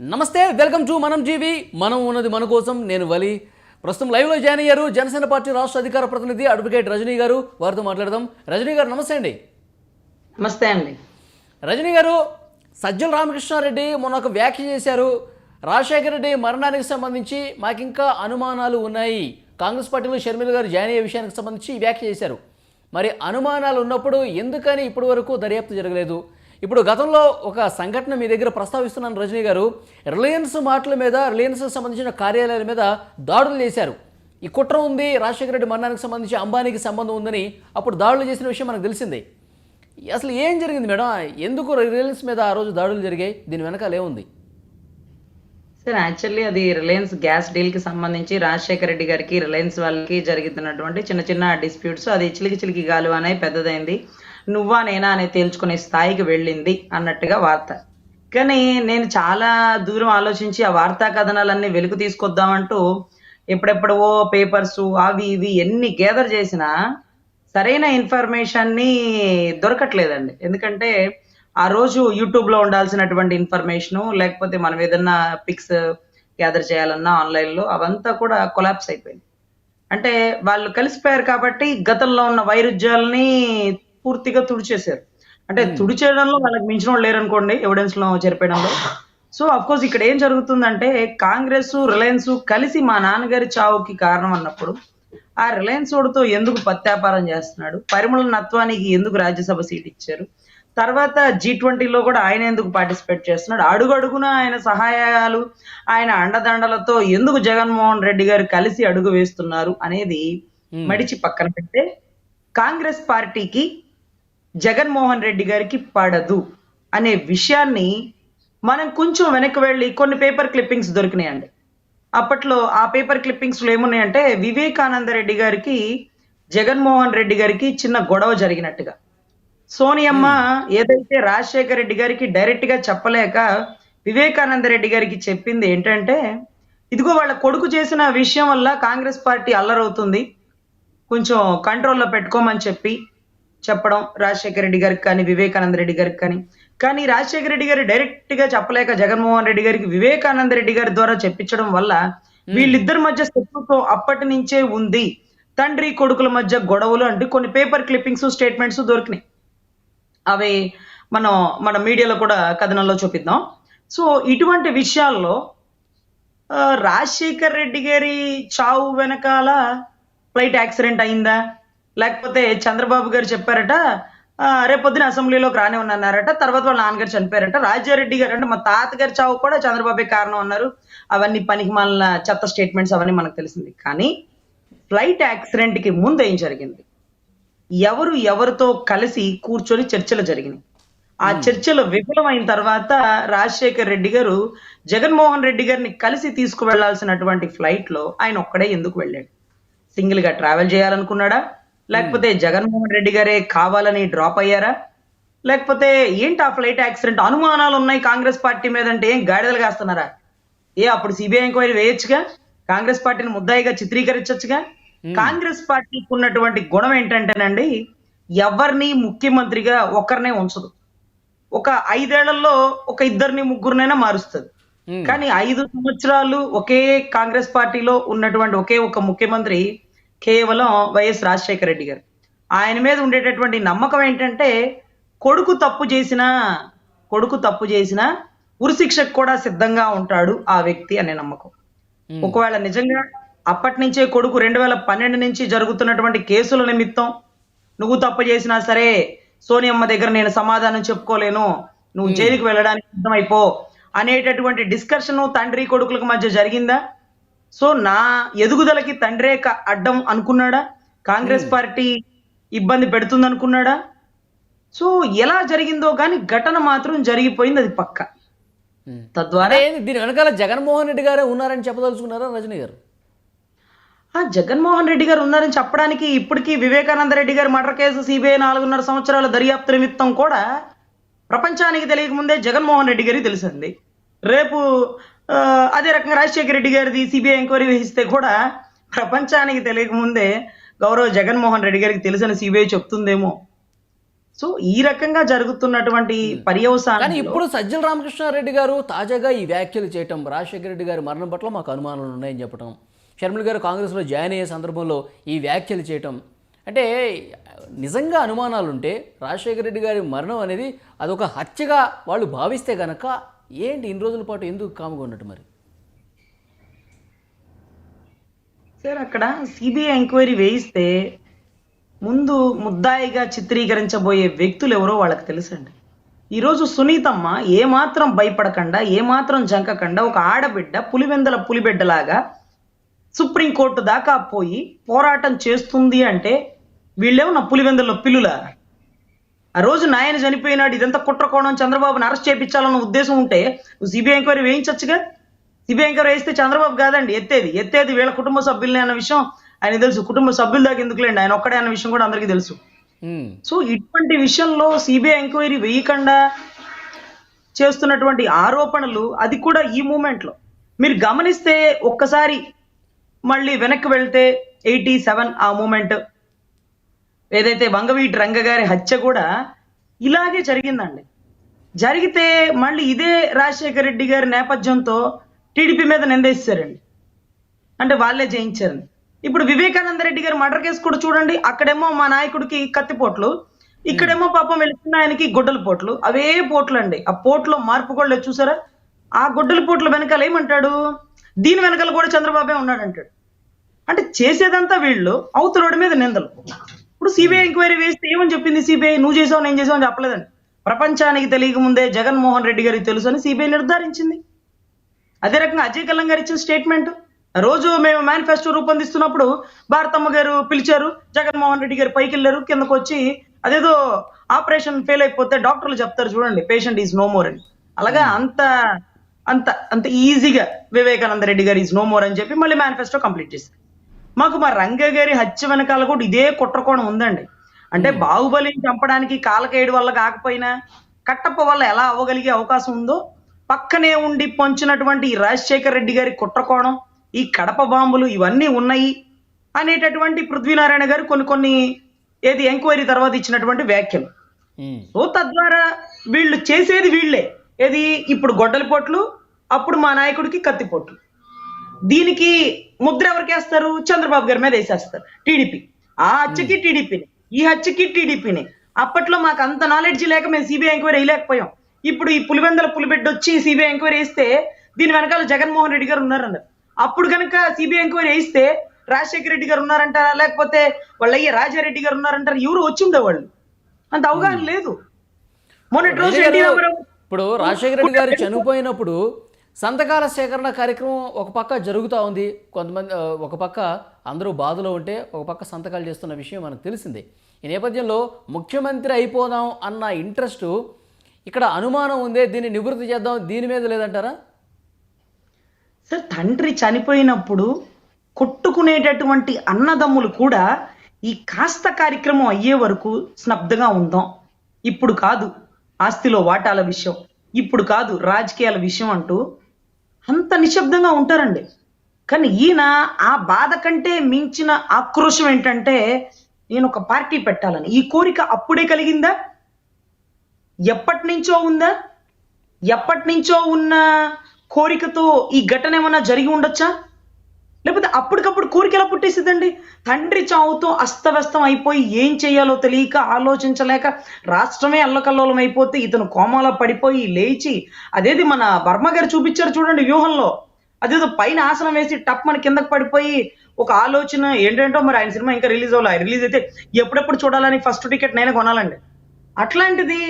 నమస్తే welcome to మనం జీవి మనం ఉన్నది మన కోసం నేను వలి. ప్రస్తుతం లైవ్లో జాయిన్ అయ్యారు జనసేన పార్టీ రాష్ట్ర అధికార ప్రతినిధి అడ్వకేట్ రజనీ గారు. వారితో మాట్లాడదాం. రజనీ గారు నమస్తే అండి. నమస్తే అండి. రజనీ గారు సజ్జల రామకృష్ణారెడ్డి మొన్న ఒక వ్యాఖ్య చేశారు. రాజశేఖర రెడ్డి మరణానికి సంబంధించి మాకింకా అనుమానాలు ఉన్నాయి. కాంగ్రెస్ పార్టీలో షర్మిల గారు జాయిన్ అయ్యే విషయానికి సంబంధించి వ్యాఖ్య చేశారు. మరి అనుమానాలు ఉన్నప్పుడు ఎందుకని ఇప్పటి వరకు దర్యాప్తు జరగలేదు? ఇప్పుడు గతంలో ఒక సంఘటన మీ దగ్గర ప్రస్తావిస్తున్నాను రజనీ గారు. రిలయన్స్ మాటల మీద రిలయన్స్కి సంబంధించిన కార్యాలయాల మీద దాడులు చేశారు. ఈ కుట్ర ఉంది రాజశేఖర రెడ్డి మరణానికి సంబంధించి అంబానీకి సంబంధం ఉందని అప్పుడు దాడులు చేసిన విషయం మనకు తెలిసిందే. అసలు ఏం జరిగింది మేడం? ఎందుకు రిలయన్స్ మీద ఆ రోజు దాడులు జరిగాయి? దీని వెనకాల ఏముంది? సార్ యాక్చువల్లీ అది రిలయన్స్ గ్యాస్ డీల్కి సంబంధించి రాజశేఖర రెడ్డి గారికి రిలయన్స్ వాళ్ళకి జరుగుతున్నటువంటి చిన్న చిన్న డిస్ప్యూట్స్. అది చిలికి చిలికి గాలు అనే పెద్దదైంది. నువ్వా నేనా అని తేల్చుకునే స్థాయికి వెళ్ళింది అన్నట్టుగా వార్త. కానీ నేను చాలా దూరం ఆలోచించి ఆ వార్తా కథనాలన్నీ వెలుగు తీసుకొద్దామంటూ ఎప్పుడెప్పుడవో పేపర్స్ అవి ఇవి ఎన్ని గ్యాదర్ చేసినా సరైన ఇన్ఫర్మేషన్ని దొరకట్లేదండి. ఎందుకంటే ఆ రోజు యూట్యూబ్లో ఉండాల్సినటువంటి ఇన్ఫర్మేషన్ లేకపోతే మనం ఏదన్నా పిక్స్ గ్యాదర్ చేయాలన్నా ఆన్లైన్లో అవంతా కూడా కొలాప్స్ అయిపోయింది. అంటే వాళ్ళు కలిసిపోయారు కాబట్టి గతంలో ఉన్న వైరుధ్యాలని పూర్తిగా తుడిచేశారు. అంటే తుడిచేయడంలో వాళ్ళకి మించిన వాళ్ళు లేరనుకోండి ఎవిడెన్స్లో చేరిపోయడంలో సో అఫ్ కోర్స్ ఇక్కడ ఏం జరుగుతుందంటే కాంగ్రెస్ రిలయన్స్ కలిసి మా నాన్నగారి చావుకి కారణం అన్నప్పుడు ఆ రిలయన్స్ ఓడితో ఎందుకు పత్యాపారం చేస్తున్నాడు? పరిమళ నత్వానికి ఎందుకు రాజ్యసభ సీట్ ఇచ్చారు? తర్వాత జీ ట్వంటీలో కూడా ఆయన ఎందుకు పార్టిసిపేట్ చేస్తున్నాడు? అడుగు అడుగున ఆయన సహాయాలు ఆయన అండదండలతో ఎందుకు జగన్మోహన్ రెడ్డి గారు కలిసి అడుగు వేస్తున్నారు అనేది మడిచి పక్కన పెడితే కాంగ్రెస్ పార్టీకి జగన్మోహన్ రెడ్డి గారికి పడదు అనే విషయాన్ని మనం కొంచెం వెనక్కి వెళ్ళి కొన్ని పేపర్ క్లిప్పింగ్స్ దొరికినాయండి. అప్పట్లో ఆ పేపర్ క్లిప్పింగ్స్లో ఏమున్నాయంటే వివేకానంద రెడ్డి గారికి జగన్మోహన్ రెడ్డి గారికి చిన్న గొడవ జరిగినట్టుగా. సోనియమ్మ ఏదైతే రాజశేఖర రెడ్డి గారికి డైరెక్ట్గా చెప్పలేక వివేకానంద రెడ్డి గారికి చెప్పింది ఏంటంటే ఇదిగో వాళ్ళ కొడుకు చేసిన విషయం వల్ల కాంగ్రెస్ పార్టీ అల్లరవుతుంది కొంచెం కంట్రోల్లో పెట్టుకోమని చెప్పి చెప్పడం రాజశేఖర రెడ్డి గారికి కానీ వివేకానంద రెడ్డి గారికి కానీ. కానీ రాజశేఖర రెడ్డి గారు డైరెక్ట్గా చెప్పలేక జగన్మోహన్ రెడ్డి గారికి వివేకానంద రెడ్డి గారి ద్వారా చెప్పించడం వల్ల వీళ్ళిద్దరి మధ్య శత్రుత్వం అప్పటి నుంచే ఉంది. తండ్రి కొడుకుల మధ్య గొడవలు అంటూ కొన్ని పేపర్ క్లిప్పింగ్స్ స్టేట్మెంట్స్ దొరికినాయి. అవి మనం మన మీడియాలో కూడా కథనంలో చూపిద్దాం. సో ఇటువంటి విషయాల్లో రాజశేఖర్ రెడ్డి గారి చావు వెనకాల ఫ్లైట్ యాక్సిడెంట్ అయిందా? లేకపోతే చంద్రబాబు గారు చెప్పారట రేపొద్దున అసెంబ్లీలోకి రాని ఉన్నారట తర్వాత వాళ్ళ నాన్నగారు చనిపోయారట. రాజారెడ్డి గారు అంటే మా తాతగారి చావు కూడా చంద్రబాబే కారణం అన్నారు. అవన్నీ పనికి మాలిన చెత్త స్టేట్మెంట్స్ అవన్నీ మనకు తెలిసింది. కానీ ఫ్లైట్ యాక్సిడెంట్కి ముందు ఏం జరిగింది? ఎవరు ఎవరితో కలిసి కూర్చొని చర్చలు జరిగినాయి? ఆ చర్చలు విఫలమైన తర్వాత రాజశేఖర్ రెడ్డి గారు జగన్మోహన్ రెడ్డి గారిని కలిసి తీసుకువెళ్ళాల్సినటువంటి ఫ్లైట్లో ఆయన ఒక్కడే ఎందుకు వెళ్ళాడు? సింగిల్గా ట్రావెల్ చేయాలనుకున్నాడా? లేకపోతే జగన్మోహన్ రెడ్డి గారే కావాలని డ్రాప్ అయ్యారా? లేకపోతే ఏంటి ఆ ఫ్లైట్ యాక్సిడెంట్? అనుమానాలు ఉన్నాయి కాంగ్రెస్ పార్టీ మీద అంటే ఏం గాడిదలు కాస్తున్నారా? ఏ అప్పుడు సిబిఐ ఎంక్వైరీ వేయొచ్చుగా? కాంగ్రెస్ పార్టీని ముద్దాయిగా చిత్రీకరించొచ్చుగా? కాంగ్రెస్ పార్టీకి ఉన్నటువంటి గుణం ఏంటంటేనండి ఎవరిని ముఖ్యమంత్రిగా ఒక్కరినే ఉంచదు. ఒక ఐదేళ్ళలో ఒక ఇద్దరిని ముగ్గురినైనా మారుస్తుంది. Hmm. కానీ ఐదు సంవత్సరాలు ఒకే కాంగ్రెస్ పార్టీలో ఉన్నటువంటి ఒకే ఒక ముఖ్యమంత్రి కేవలం వైఎస్ రాజశేఖర రెడ్డి గారు. ఆయన మీద ఉండేటటువంటి నమ్మకం ఏంటంటే కొడుకు తప్పు చేసినా కొడుకు తప్పు చేసినా ఉరిశిక్షకు కూడా సిద్ధంగా ఉంటాడు ఆ వ్యక్తి అనే నమ్మకం. ఒకవేళ నిజంగా అప్పటి నుంచే కొడుకు రెండు వేల పన్నెండు నుంచి జరుగుతున్నటువంటి కేసుల నిమిత్తం నువ్వు తప్పు చేసినా సరే సోనియమ్మ దగ్గర నేను సమాధానం చెప్పుకోలేను నువ్వు జైలుకి వెళ్ళడానికి సిద్ధమైపో అనేటటువంటి డిస్కషన్ తండ్రి కొడుకులకు మధ్య జరిగిందా? సో నా ఎదుగుదలకి తండ్రే అడ్డం అనుకున్నాడా? కాంగ్రెస్ పార్టీ ఇబ్బంది పెడుతుంది అనుకున్నాడా సో ఎలా జరిగిందో కానీ ఘటన మాత్రం జరిగిపోయింది అది పక్క. తద్వారా అంటే దీని వెనకాల జగన్మోహన్ రెడ్డి గారే ఉన్నారని చెప్పదలుచుకున్నారా రజనీ గారు? ఆ జగన్మోహన్ రెడ్డి గారు ఉన్నారని చెప్పడానికి ఇప్పటికీ వివేకానంద రెడ్డి గారి మర్డర్ కేసు సిబిఐ నాలుగున్నర సంవత్సరాల దర్యాప్తు నిమిత్తం కూడా ప్రపంచానికి తెలియకముందే జగన్మోహన్ రెడ్డి గారికి తెలిసింది రేపు అదే రకంగా రాజశేఖర రెడ్డి గారిది సిబిఐ ఎంక్వైరీ వేయిస్తే కూడా ప్రపంచానికి తెలియకముందే గౌరవ జగన్మోహన్ రెడ్డి గారికి తెలిసిన సిబిఐ చెప్తుందేమో. సో ఈ రకంగా జరుగుతున్నటువంటి కానీ పర్యవసానం ఇప్పుడు సజ్జల రామకృష్ణారెడ్డి గారు తాజాగా ఈ వ్యాఖ్యలు చేయటం రాజశేఖర రెడ్డి గారి మరణం పట్ల మాకు అనుమానాలు ఉన్నాయని చెప్పటం షర్మిల గారు కాంగ్రెస్లో జాయిన్ అయ్యే సందర్భంలో ఈ వ్యాఖ్యలు చేయటం. అంటే నిజంగా అనుమానాలు ఉంటే రాజశేఖర రెడ్డి గారి మరణం అనేది అదొక హత్యగా వాళ్ళు భావిస్తే గనక ఏంటి ఇన్ని రోజుల పాటు ఎందుకు కాముగా ఉన్నట్టు మరి? సార్ అక్కడ సిబిఐ ఎంక్వైరీ వేయిస్తే ముందు ముద్దాయిగా చిత్రీకరించబోయే వ్యక్తులు ఎవరో వాళ్ళకి తెలుసండి. ఈరోజు సునీతమ్మ ఏమాత్రం భయపడకుండా ఏమాత్రం జంకకుండా ఒక ఆడబిడ్డ పులివెందల పులిబిడ్డలాగా సుప్రీంకోర్టు దాకా పోయి పోరాటం చేస్తుంది అంటే వీళ్ళేమో నా పులివెందల పిల్లులా? ఆ రోజు నాయన చనిపోయినాడు. ఇదంతా కుట్రకోణం. చంద్రబాబుని అరెస్ట్ చేయించాలన్న ఉద్దేశం ఉంటే నువ్వు సిబిఐ ఎంక్వైరీ వేయించచ్చుగా? సిబిఐ ఎంక్వైరీ వేస్తే చంద్రబాబు కాదండి ఎత్తేది. ఎత్తేది వీళ్ళ కుటుంబ సభ్యులనే అన్న విషయం ఆయన తెలుసు. కుటుంబ సభ్యుల దాకా ఎందుకులేండి? ఆయన ఒక్కడే అన్న విషయం కూడా అందరికీ తెలుసు. సో ఇటువంటి విషయంలో సిబిఐ ఎంక్వైరీ వేయకుండా చేస్తున్నటువంటి ఆరోపణలు అది కూడా ఈ మూమెంట్లో. మీరు గమనిస్తే ఒక్కసారి మళ్ళీ వెనక్కి వెళ్తే ఎయిటీ సెవెన్ ఆ మూమెంట్ ఏదైతే వంగవీటి రంగ గారి హత్య కూడా ఇలాగే జరిగిందండి. జరిగితే మళ్ళీ ఇదే రాజశేఖర రెడ్డి గారి నేపథ్యంతో టీడీపీ మీద నిందేశారండి. అంటే వాళ్ళే జయించారని ఇప్పుడు వివేకానంద రెడ్డి గారి మర్డర్ కేసు కూడా చూడండి అక్కడేమో మా నాయకుడికి కత్తిపోట్లు ఇక్కడేమో పాపం వెళుతున్న ఆయనకి గొడ్డల పోట్లు అవే పోట్లు అండి ఆ పోట్లో మార్పు కూడా లేదు చూసారా? ఆ గొడ్డల పోట్ల వెనకాల ఏమంటాడు? దీని వెనకాల కూడా చంద్రబాబే ఉన్నాడు అంటాడు అంటే చేసేదంతా వీళ్ళు అవతలోడి మీద నిందలు. ఇప్పుడు సిబిఐ ఎంక్వైరీ వేస్తే ఏమని చెప్పింది సిబిఐ నువ్వు చేసావు నేను చేసావు అని చెప్పలేదండి. ప్రపంచానికి తెలియక ముందే జగన్మోహన్ రెడ్డి గారికి తెలుసు అని సిబిఐ నిర్ధారించింది. అదే రకంగా అజయ్ కల్లం గారు ఇచ్చిన స్టేట్మెంట్ రోజు మేము మేనిఫెస్టో రూపొందిస్తున్నప్పుడు భారతమ్మ గారు పిలిచారు జగన్మోహన్ రెడ్డి గారు పైకి వెళ్ళారు కిందకు వచ్చి అదేదో ఆపరేషన్ ఫెయిల్ అయిపోతే డాక్టర్లు చెప్తారు చూడండి పేషెంట్ ఈజ్ నో మోర్ అని. అలాగా అంత అంత అంత ఈజీగా వివేకానంద రెడ్డి గారు ఈజ్ నో మోర్ అని చెప్పి మళ్ళీ మేనిఫెస్టో కంప్లీట్ చేశారు. మాకు మా రంగ గారి హత్య వెనకాల కూడా ఇదే కుట్రకోణం ఉందండి. అంటే బాహుబలిని చంపడానికి కాలకేయుడు వల్ల కాకపోయినా కట్టప్ప వల్ల ఎలా అవ్వగలిగే అవకాశం ఉందో పక్కనే ఉండి పొంచినటువంటి ఈ రాజశేఖర్ రెడ్డి గారి కుట్రకోణం ఈ కడప బాంబులు ఇవన్నీ ఉన్నాయి అనేటటువంటి పృథ్వీనారాయణ గారు కొన్ని కొన్ని ఏది ఎంక్వైరీ తర్వాత ఇచ్చినటువంటి వ్యాఖ్యలు. సో తద్వారా వీళ్ళు చేసేది వీళ్ళే. ఏది ఇప్పుడు గొడ్డలి పొట్లు అప్పుడు మా నాయకుడికి కత్తిపోట్లు. దీనికి ముద్ర ఎవరికి వేస్తారు? చంద్రబాబు గారి మీద వేసేస్తారు. టీడీపీ. ఆ హత్యకి టీడీపీని. ఈ హత్యకి టీడీపీని. అప్పట్లో మాకు అంత నాలెడ్జ్ లేక మేము సిబిఐ ఎంక్వైరీ వేయలేకపోయాం. ఇప్పుడు ఈ పులివెందల పులిబిడ్డ వచ్చి సిబిఐ ఎంక్వైరీ వేస్తే దీని వెనకాల జగన్మోహన్ రెడ్డి గారు ఉన్నారన్నారు. అప్పుడు కనుక సిబిఐ ఎంక్వైరీ వేస్తే రాజశేఖర రెడ్డి గారు ఉన్నారంటారా? లేకపోతే వాళ్ళ అయ్యే రాజారెడ్డి గారు ఉన్నారంటారా? ఎవరు వచ్చి ఉండేవాళ్ళు అంత అవగాహన లేదు. మొన్నటి రోజు ఇప్పుడు రాజశేఖర రెడ్డి గారు చనిపోయినప్పుడు సంతకాల సేకరణ కార్యక్రమం ఒక పక్క జరుగుతూ ఉంది. కొంతమంది ఒక పక్క అందరూ బాధలో ఉంటే ఒక పక్క సంతకాలు చేస్తున్న విషయం మనకు తెలిసిందే. ఈ నేపథ్యంలో ముఖ్యమంత్రి అయిపోదాం అన్న ఇంట్రెస్ట్ ఇక్కడ అనుమానం ఉందే దీన్ని నివృత్తి చేద్దాం దీని మీద లేదంటారా? సార్ తండ్రి చనిపోయినప్పుడు కొట్టుకునేటటువంటి అన్నదమ్ములు కూడా ఈ కాస్త కార్యక్రమం అయ్యే వరకు స్నబ్దగా ఉందాం. ఇప్పుడు కాదు ఆస్తిలో వాటాల విషయం ఇప్పుడు కాదు రాజకీయాల విషయం అంటూ అంత నిశ్శబ్దంగా ఉంటారండి. కానీ ఈయన ఆ బాధ కంటే మించిన ఆక్రోషం ఏంటంటే నేను ఒక పార్టీ పెట్టాలని. ఈ కోరిక అప్పుడే కలిగిందా? ఎప్పటి నుంచో ఉందా? ఎప్పటి నుంచో ఉన్న కోరికతో ఈ ఘటన ఏమైనా జరిగి ఉండొచ్చా? లేకపోతే అప్పటికప్పుడు కోరిక ఎలా పుట్టేసిద్దండి తండ్రి చావుతో అస్తవ్యస్తం అయిపోయి ఏం చేయాలో తెలియక ఆలోచించలేక రాష్ట్రమే అల్లకల్లోలం అయిపోతే ఇతను కోమాలో పడిపోయి లేచి అదేది మన వర్మ గారు చూపించారు చూడండి వ్యూహంలో. అదేదో పైన ఆసనం వేసి టప్ మన కిందకి పడిపోయి ఒక ఆలోచన ఏంటంటో మరి ఆయన సినిమా ఇంకా రిలీజ్ అవ్వాలి. రిలీజ్ అయితే ఎప్పుడెప్పుడు చూడాలని ఫస్ట్ టికెట్ నేనే కొనాలండి. అట్లాంటిది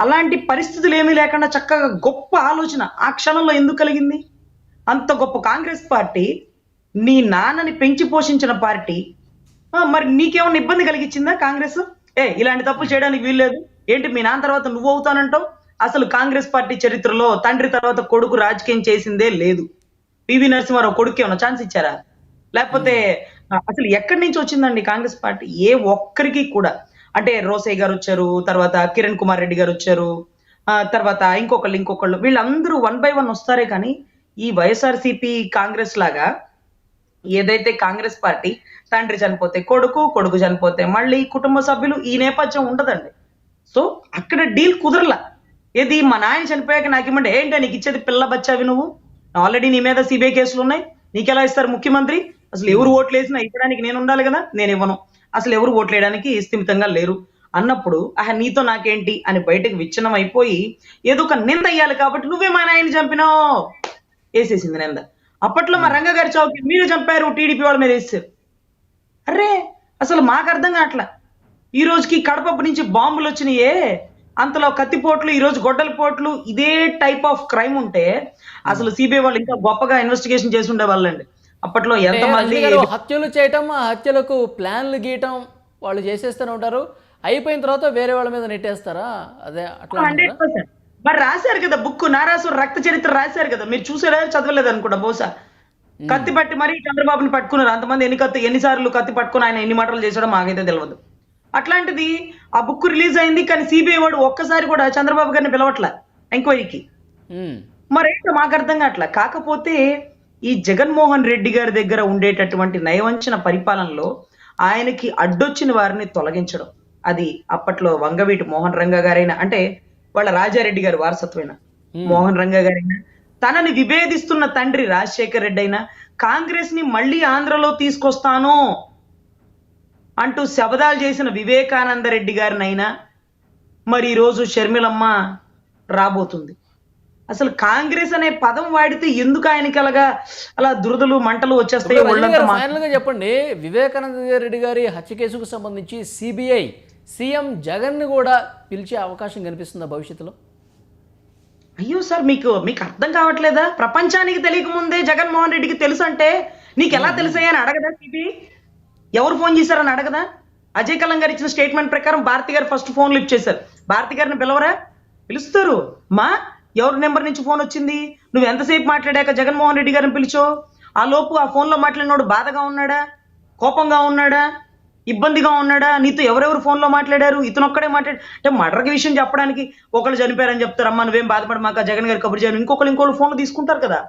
అలాంటి పరిస్థితులు ఏమీ లేకుండా చక్కగా గొప్ప ఆలోచన ఆ క్షణంలో ఎందుకు కలిగింది? అంత గొప్ప కాంగ్రెస్ పార్టీ నీ నాన్నని పెంచి పోషించిన పార్టీ. మరి నీకేమన్నా ఇబ్బంది కలిగించిందా కాంగ్రెస్? ఏ ఇలాంటి తప్పు చేయడానికి వీల్లేదు. ఏంటి మీ నాన్న తర్వాత నువ్వు అవుతానంటావు? అసలు కాంగ్రెస్ పార్టీ చరిత్రలో తండ్రి తర్వాత కొడుకు రాజకీయం చేసిందే లేదు. పివి నరసింహారావు కొడుకు ఏమన్నా ఛాన్స్ ఇచ్చారా? లేకపోతే అసలు ఎక్కడి నుంచి వచ్చిందండి కాంగ్రెస్ పార్టీ? ఏ ఒక్కరికి కూడా. అంటే రోసయ్య గారు వచ్చారు తర్వాత కిరణ్ కుమార్ రెడ్డి గారు వచ్చారు ఆ తర్వాత ఇంకొకళ్ళు ఇంకొకళ్ళు. వీళ్ళందరూ వన్ బై వన్ వస్తారే కానీ ఈ వైఎస్ఆర్సీపీ కాంగ్రెస్ లాగా ఏదైతే కాంగ్రెస్ పార్టీ తండ్రి చనిపోతే కొడుకు కొడుకు చనిపోతే మళ్ళీ కుటుంబ సభ్యులు ఈ నేపథ్యం ఉండదండి. సో అక్కడ డీల్ కుదరలా. ఏది మా నాయన చనిపోయాక నాకు ఇమ్మంటే ఏంటో నీకు ఇచ్చేది పిల్ల బచ్చావి నువ్వు? ఆల్రెడీ నీ మీద సిబిఐ కేసులు ఉన్నాయి. నీకెలా ఇస్తారు ముఖ్యమంత్రి? అసలు ఎవరు ఓట్లు వేసినా ఇవ్వడానికి నేను ఉండాలి కదా? నేను ఇవ్వను. అసలు ఎవరు ఓట్లు వేయడానికి స్థిమితంగా లేరు. అన్నప్పుడు ఆహా నీతో నాకేంటి? అని బయటకు విచ్ఛిన్నం అయిపోయి ఏదో ఒక నింద అయ్యాలి కాబట్టి నువ్వే మా నాయన్ని చంపినావు. వేసేసింది నింద. అప్పట్లో మా రంగ గారి చౌకి మీరు చంపారు టీడీపీ వాళ్ళ మీద వేసారు అరే అసలు మాకు అర్థం కావట్లా. ఈ రోజుకి కడప నుంచి బాంబులు వచ్చినాయే. అంతలో కత్తిపోట్లు ఈ రోజు గొడ్డల పోట్లు ఇదే టైప్ ఆఫ్ క్రైమ్ ఉంటే అసలు సిబిఐ వాళ్ళు ఇంకా గొప్పగా ఇన్వెస్టిగేషన్ చేసి ఉండే వాళ్ళండి అప్పట్లో ఎంతమంది హత్యలు చేయటం ఆ హత్యలకు ప్లాన్లు గీయటం వాళ్ళు చేసేస్తూనే ఉంటారు. అయిపోయిన తర్వాత వేరే వాళ్ళ మీద నెట్టేస్తారా? అదే అట్లా హండ్రెడ్? పర్సెంట్. మరి రాశారు కదా బుక్ నారాసు రక్త చరిత్ర రాశారు కదా. మీరు చూసారా చదవలేదు అనుకుంటా బహుశా. కత్తి పట్టి మరి చంద్రబాబుని పట్టుకున్నారు. అంతమంది ఎన్ని కత్తి ఎన్నిసార్లు కత్తి పట్టుకుని ఆయన ఎన్ని మాటలు చేసాడో మాకైతే తెలియదు అట్లాంటిది ఆ బుక్ రిలీజ్ అయింది కానీ సిబిఐ వాడు ఒక్కసారి కూడా చంద్రబాబు గారిని పిలవట్లే ఎంక్వైరీకి. మరేంటో మాకు అర్థం కావట్లే. కాకపోతే ఈ జగన్మోహన్ రెడ్డి గారి దగ్గర ఉండేటటువంటి నయవంచన పరిపాలనలో ఆయనకి అడ్డొచ్చిన వారిని తొలగించడం. అది అప్పట్లో వంగవీటి మోహన్ రంగ గారైనా అంటే వాళ్ళ రాజారెడ్డి గారి వారసత్వమైన మోహన్ రంగ గారైనా తనని విభేదిస్తున్న తండ్రి రాజశేఖర్ రెడ్డి అయినా కాంగ్రెస్ని మళ్ళీ ఆంధ్రలో తీసుకొస్తాను అంటూ శబదాలు చేసిన వివేకానంద రెడ్డి గారినైనా మరి ఈరోజు షర్మిలమ్మ రాబోతుంది. అసలు కాంగ్రెస్ అనే పదం వాడితే ఎందుకు ఆయనకి అలాగా అలా దురదలు మంటలు వచ్చేస్తాయి చెప్పండి వివేకానంద రెడ్డి గారి హత్య కేసుకు సంబంధించి సిబిఐ సీఎం జగన్ని కూడా పిలిచే అవకాశం కనిపిస్తుందా భవిష్యత్తులో? అయ్యో సార్ మీకు మీకు అర్థం కావట్లేదా? ప్రపంచానికి తెలియక ముందే జగన్మోహన్ రెడ్డికి తెలుసు అంటే నీకు ఎలా తెలుసాయి అని అడగదా సిబి? ఎవరు ఫోన్ చేశారని అడగదా? అజయ్ కలం గారు ఇచ్చిన స్టేట్మెంట్ ప్రకారం భారతి గారు ఫస్ట్ ఫోన్ లిఫ్ట్ చేశారు. భారతి గారిని పిలవరా? పిలుస్తారు. మా ఎవరి నెంబర్ నుంచి ఫోన్ వచ్చింది? నువ్వు ఎంతసేపు మాట్లాడాక జగన్మోహన్ రెడ్డి గారిని పిలిచో? ఆ లోపు ఆ ఫోన్లో మాట్లాడినోడు బాధగా ఉన్నాడా? కోపంగా ఉన్నాడా? ఇబ్బందిగా ఉన్నాడా? నీతో ఎవరెవరు ఫోన్లో మాట్లాడారు? ఇతను ఒక్కడే మాట్లాడు అంటే మర్డర్కి విషయం చెప్పడానికి ఒకళ్ళు చనిపోయారని చెప్తారు అమ్మా నువ్వేం బాధపడి మాకు జగన్ గారి కబురు చేయను. ఇంకొకరు ఇంకోళ్ళు ఫోన్లు తీసుకుంటారు కదా.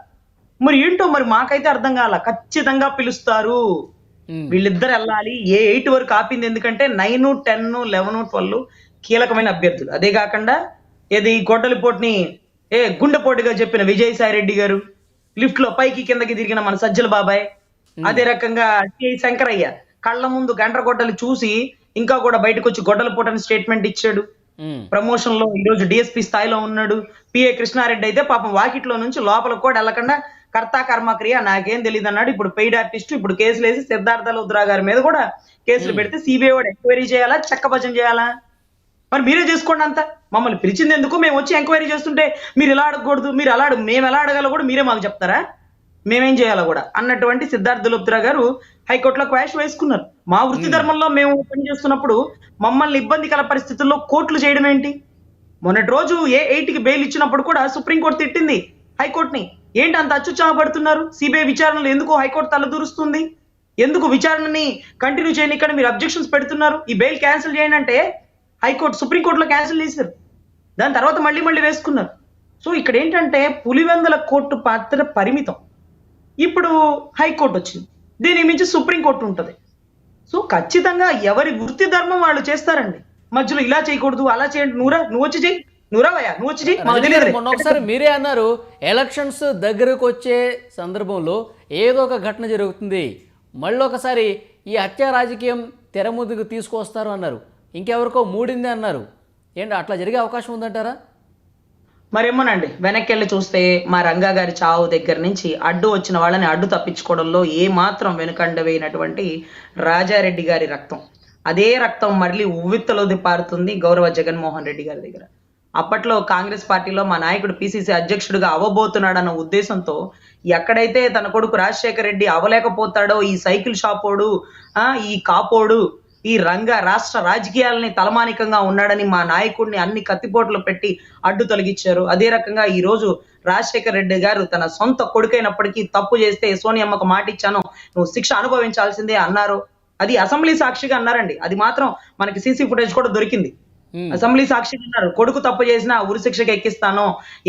మరి ఏంటో మరి మాకైతే అర్థం కాల. ఖచ్చితంగా పిలుస్తారు. వీళ్ళిద్దరు వెళ్ళాలి. ఏ ఎయిట్ వరకు ఆపింది? ఎందుకంటే నైన్ టెన్ లెవెన్ ట్వెల్వ్ కీలకమైన అభ్యర్థులు. అదే కాకుండా ఏది గొడ్డలిపోటుని ఏ గుండెపోటుగా చెప్పిన విజయసాయి రెడ్డి గారు లిఫ్ట్లో పైకి కిందకి తిరిగిన మన సజ్జల బాబాయ్ అదే రకంగా శంకరయ్య. కళ్ళ ముందు గండ్ర గొడ్డలు చూసి ఇంకా కూడా బయటకు వచ్చి గొడ్డల పూటని స్టేట్మెంట్ ఇచ్చాడు. ప్రమోషన్లో ఈ రోజు డిఎస్పీ స్థాయిలో ఉన్నాడు. పిఏ కృష్ణారెడ్డి అయితే పాపం వాకిట్లో నుంచి లోపలికి కూడా వెళ్ళకుండా కర్త కర్మక్రియ నాకేం తెలియదు అన్నాడు. ఇప్పుడు పెయిడ్ ఆర్టిస్ట్ ఇప్పుడు కేసులు వేసి సిద్ధార్థ లుద్రా గారి మీద కూడా కేసులు పెడితే సిబిఐ వాడు ఎంక్వైరీ చేయాలా? చక్కభజం చేయాలా? మరి మీరే చేసుకోండి అంత. మమ్మల్ని పిలిచింది ఎందుకు? మేము వచ్చి ఎంక్వైరీ చేస్తుంటే మీరు ఇలా అడగకూడదు మీరు అలా అడుగు మేము ఎలా అడగాలో కూడా మీరే మాకు చెప్తారా? మేమేం చేయాలో కూడా? అన్నటువంటి సిద్ధార్థ లుప్త్రా గారు హైకోర్టులో క్వాష్ వేసుకున్నారు. మా వృత్తి ధర్మంలో మేము పనిచేస్తున్నప్పుడు మమ్మల్ని ఇబ్బంది కల పరిస్థితుల్లో కోర్టులు చేయడం ఏంటి? మొన్నటి రోజు ఏ ఎయిట్కి బెయిల్ ఇచ్చినప్పుడు కూడా సుప్రీంకోర్టు తిట్టింది హైకోర్టుని. ఏంటి అంత అత్యుత్సాహపడుతున్నారు సిబిఐ విచారణలు ఎందుకు హైకోర్టు తలదూరుస్తుంది? ఎందుకు విచారణని కంటిన్యూ చేయని ఇక్కడ మీరు అబ్జెక్షన్స్ పెడుతున్నారు? ఈ బెయిల్ క్యాన్సిల్ చేయండి అంటే హైకోర్టు సుప్రీంకోర్టులో క్యాన్సిల్ చేశారు. దాని తర్వాత మళ్ళీ మళ్ళీ వేసుకున్నారు. సో ఇక్కడ ఏంటంటే పులివెందల కోర్టు పాత్ర పరిమితం. ఇప్పుడు హైకోర్టు వచ్చింది. దీని మించి సుప్రీంకోర్టు ఉంటుంది. సో ఖచ్చితంగా ఎవరి వృత్తి ధర్మం వాళ్ళు చేస్తారండి. మధ్యలో ఇలా చేయకూడదు అలా చేయండి నువ్వురా నువ్వు వచ్చి. మొన్న ఒకసారి మీరే అన్నారు ఎలక్షన్స్ దగ్గరకు వచ్చే సందర్భంలో ఏదో ఒక ఘటన జరుగుతుంది. మళ్ళీ ఒకసారి ఈ హత్య రాజకీయం తెర ముందుకు తీసుకొస్తారు అన్నారు. ఇంకెవరికో మూడింది అన్నారు. ఏంటి అట్లా జరిగే అవకాశం ఉందంటారా? మరేమోనండి వెనక్కి వెళ్ళి చూస్తే మా రంగా గారి చావు దగ్గర నుంచి అడ్డు వచ్చిన వాళ్ళని అడ్డు తప్పించుకోవడంలో ఏ మాత్రం వెనుకండ వేయినటువంటి రాజారెడ్డి గారి రక్తం. అదే రక్తం మళ్ళీ ఉవ్విత్తలోది పారుతుంది గౌరవ జగన్మోహన్ రెడ్డి గారి దగ్గర. అప్పట్లో కాంగ్రెస్ పార్టీలో మా నాయకుడు పిసిసి అధ్యక్షుడిగా అవ్వబోతున్నాడన్న ఉద్దేశంతో ఎక్కడైతే తన కొడుకు రాజశేఖర రెడ్డి అవ్వలేకపోతాడో ఈ సైకిల్ షాపోడు ఆ ఈ కాపోడు ఈ రంగ రాష్ట్ర రాజకీయాలని తలమానికంగా ఉన్నాడని మా నాయకుడిని అన్ని కత్తిపోట్లు పెట్టి అడ్డు తొలగించారు. అదే రకంగా ఈ రోజు రాజశేఖర రెడ్డి గారు తన సొంత కొడుకైనప్పటికీ తప్పు చేస్తే సోనియమ్మకు మాట ఇచ్చాను నువ్వు శిక్ష అనుభవించాల్సిందే అన్నారు. అది అసెంబ్లీ సాక్షిగా అన్నారండి. అది మాత్రం మనకి సీసీ ఫుటేజ్ కూడా దొరికింది. అసెంబ్లీ సాక్షిగా అన్నారు. కొడుకు తప్పు చేసినా ఉరి శిక్షకు ఎక్కిస్తాను.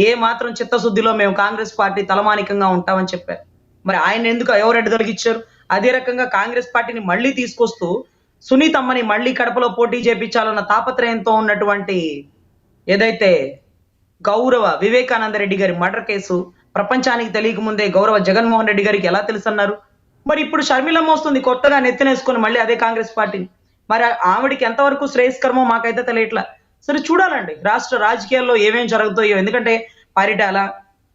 ఏ మాత్రం చిత్తశుద్ధిలో మేము కాంగ్రెస్ పార్టీ తలమానికంగా ఉంటామని చెప్పారు. మరి ఆయన ఎందుకు ఎవరెడ్డి తొలగించారు? అదే రకంగా కాంగ్రెస్ పార్టీని మళ్ళీ తీసుకొస్తూ సునీతమ్మని మళ్ళీ కడపలో పోటీ చేపించాలన్న తాపత్రయంతో ఉన్నటువంటి ఏదైతే గౌరవ వివేకానంద రెడ్డి గారి మర్డర్ కేసు ప్రపంచానికి తెలియక ముందే గౌరవ జగన్మోహన్ రెడ్డి గారికి ఎలా తెలుసన్నారు? మరి ఇప్పుడు షర్మిలమ్మ వస్తుంది కొత్తగా నెత్తినేసుకొని మళ్ళీ అదే కాంగ్రెస్ పార్టీని. మరి ఆవిడికి ఎంతవరకు శ్రేయస్కరమో మాకైతే తెలియట్లా. సరే చూడాలండి. రాష్ట్ర రాజకీయాల్లో ఏమేం జరుగుతాయో ఎందుకంటే పరిటాల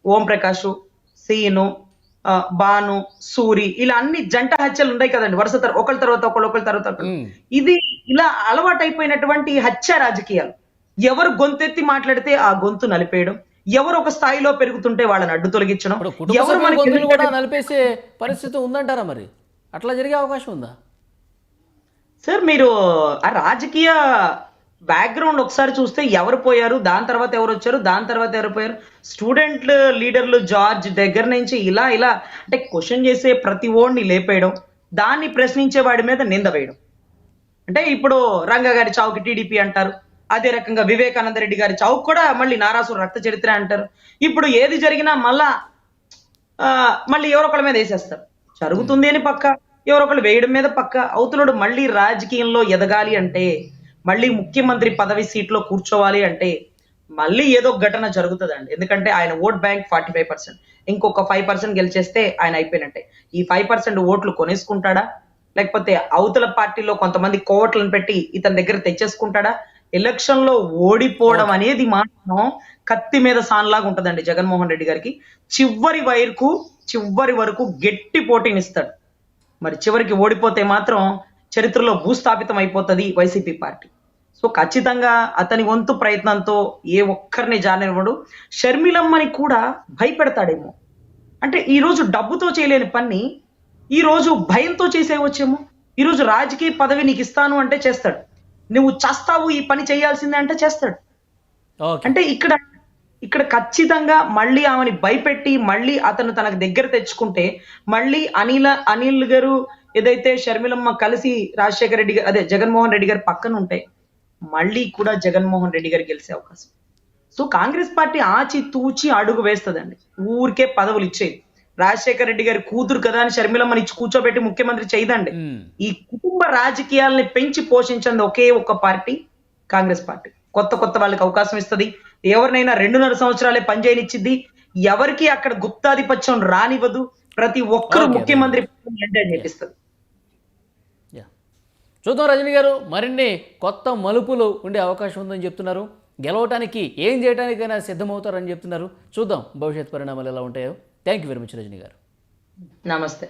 ఓం ప్రకాష్ సీను బాను సూరి ఇలా అన్ని జంట హత్యలు ఉన్నాయి కదండి. వరుస ఒకళ్ళ తర్వాత ఒకళ్ళు ఒకళ్ళ తర్వాత. ఇది ఇలా అలవాటైపోయినటువంటి హత్య రాజకీయాలు. ఎవరు గొంతెత్తి మాట్లాడితే ఆ గొంతు నలిపేయడం ఎవరు ఒక స్థాయిలో పెరుగుతుంటే వాళ్ళని అడ్డు తొలగించడం ఎవరు కూడా నలిపేసే పరిస్థితి ఉందంటారా మరి? అట్లా జరిగే అవకాశం ఉందా? సార్ మీరు ఆ రాజకీయ బ్యాక్గ్రౌండ్ ఒకసారి చూస్తే ఎవరు పోయారు దాని తర్వాత ఎవరు వచ్చారు దాని తర్వాత ఎవరు పోయారు? స్టూడెంట్ లీడర్లు జార్జ్ దగ్గర నుంచి ఇలా ఇలా అంటే క్వశ్చన్ చేసే ప్రతి ఓడిని లేపేయడం దాన్ని ప్రశ్నించే వాడి మీద నింద వేయడం. అంటే ఇప్పుడు రంగ గారి చావుకి టీడీపీ అంటారు అదే రకంగా వివేకానంద రెడ్డి గారి చావుకు కూడా మళ్ళీ నారాసుడు రక్త చరిత్ర అంటారు. ఇప్పుడు ఏది జరిగినా మళ్ళా మళ్ళీ ఎవరో ఒకళ్ళ మీద వేసేస్తారు. జరుగుతుంది అని పక్క ఎవరో ఒకళ్ళు వేయడం మీద పక్క అవుతున్నాడు మళ్ళీ రాజకీయంలో ఎదగాలి అంటే మళ్ళీ ముఖ్యమంత్రి పదవి సీట్లో కూర్చోవాలి అంటే మళ్ళీ ఏదో ఘటన జరుగుతుందండి. ఎందుకంటే ఆయన vote bank forty five percent. ఇంకొక ఫైవ్ పర్సెంట్ గెలిచేస్తే ఆయన అయిపోయినట్టే. ఈ ఫైవ్ పర్సెంట్ ఓట్లు కొనేసుకుంటాడా? లేకపోతే అవతల పార్టీలో కొంతమంది కోవట్లను పెట్టి ఇతని దగ్గర తెచ్చేసుకుంటాడా? ఎలక్షన్లో ఓడిపోవడం అనేది మాత్రం కత్తి మీద సాన్లాగా ఉంటదండి జగన్మోహన్ రెడ్డి గారికి. చివరి వరకు చివరి వరకు గట్టి పోటీనిస్తాడు. మరి చివరికి ఓడిపోతే మాత్రం చరిత్రలో భూస్థాపితం అయిపోతుంది వైసీపీ పార్టీ. సో ఖచ్చితంగా అతని వంతు ప్రయత్నంతో ఏ ఒక్కరిని జారనివ్వడు. షర్మిలమ్మని కూడా భయపెడతాడేమో. అంటే ఈ రోజు డబ్బుతో చేయలేని పని ఈ రోజు భయంతో చేసేవచ్చేమో? ఈ రోజు రాజకీయ పదవి నీకు ఇస్తాను అంటే చేస్తాడు. నువ్వు చస్తావు ఈ పని చేయాల్సిందే అంటే చేస్తాడు. అంటే ఇక్కడ ఇక్కడ ఖచ్చితంగా మళ్ళీ ఆమెని భయపెట్టి మళ్ళీ అతను తనకు దగ్గర తెచ్చుకుంటే మళ్ళీ అనిల అనిల్ గారు ఏదైతే షర్మిలమ్మ కలిసి రాజశేఖర రెడ్డి గారు అదే జగన్మోహన్ రెడ్డి గారు పక్కన ఉంటే మళ్ళీ కూడా జగన్మోహన్ రెడ్డి గారు గెలిచే అవకాశం. సో కాంగ్రెస్ పార్టీ ఆచి తూచి అడుగు వేస్తదండి. ఊరికే పదవులు ఇచ్చేది. రాజశేఖర రెడ్డి గారి కూతురు కదా అని షర్మిలమ్మని ఇచ్చి కూర్చోబెట్టి ముఖ్యమంత్రి చేయదండి. ఈ కుటుంబ రాజకీయాల్ని పెంచి పోషించింది ఒకే ఒక్క పార్టీ కాంగ్రెస్ పార్టీ. కొత్త కొత్త వాళ్ళకి అవకాశం ఇస్తది. ఎవరినైనా రెండున్నర సంవత్సరాలే పనిచేయనిచ్చిద్ది ఎవరికి అక్కడ గుప్తాధిపత్యం రానివ్వదు. ప్రతి ఒక్కరు. ముఖ్యమంత్రి చేపిస్తుంది చూద్దాం రజనీ గారు మరిన్ని కొత్త మలుపులు ఉండే అవకాశం ఉందని చెప్తున్నారు. గెలవటానికి ఏం చేయడానికైనా సిద్ధమవుతారని చెప్తున్నారు. చూద్దాం భవిష్యత్ పరిణామాలు ఎలా ఉంటాయో. Thank you very much Rajani garu. Namaste.